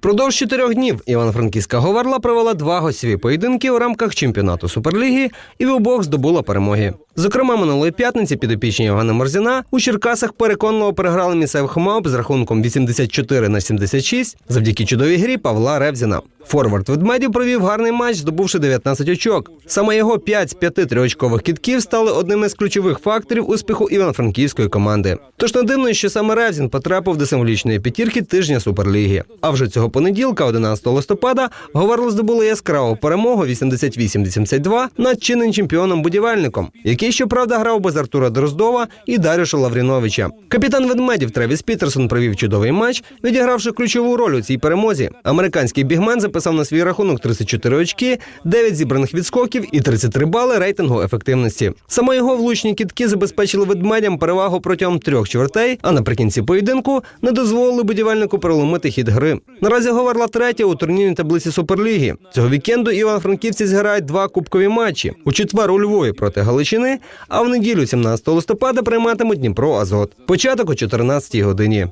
Продовж чотирьох днів Івано-Франківська Говерла провела два гостєві поєдинки у рамках чемпіонату Суперліги і в обох здобула перемоги. Зокрема, минулої п'ятниці підопічні Євгена Морзіна у Черкасах переконливо переграли місцевих мавп з рахунком 84 на 76 завдяки чудовій грі Павла Ревзіна. Форвард ведмедів провів гарний матч, здобувши 19 очок. Саме його 5 з 5 триочкових кітків стали одним із ключових факторів успіху івано-франківської команди. Тож не дивно, що саме Ревзін потрапив до символічної п'ятірки тижня Суперліги. А вже цього понеділка, 11 листопада, Говерли здобули яскраву перемогу 88-82 над чинним чемпіоном будівельником, який, щоправда, грав без Артура Дроздова і Дарюша Лавріновича. Капітан ведмедів Тревіс Пітерсон провів чудовий матч, відігравши ключову роль у цій перемозі. Американський бігмен записав на свій рахунок 34 очки, 9 зібраних відскоків і 33 бали рейтингу ефективності. Саме його влучні кітки забезпечили ведмедям перевагу протягом трьох чвертей, а наприкінці поєдинку не дозволили будівельнику переломити хід гри. Наразі Говерла третя у турнірній таблиці Суперліги. Цього вікенду івано-франківці зіграють два кубкові матчі у четвер у Львові проти Галичини, а в неділю, 17 листопада, прийматимуть Дніпро Азот. Початок о 14 годині.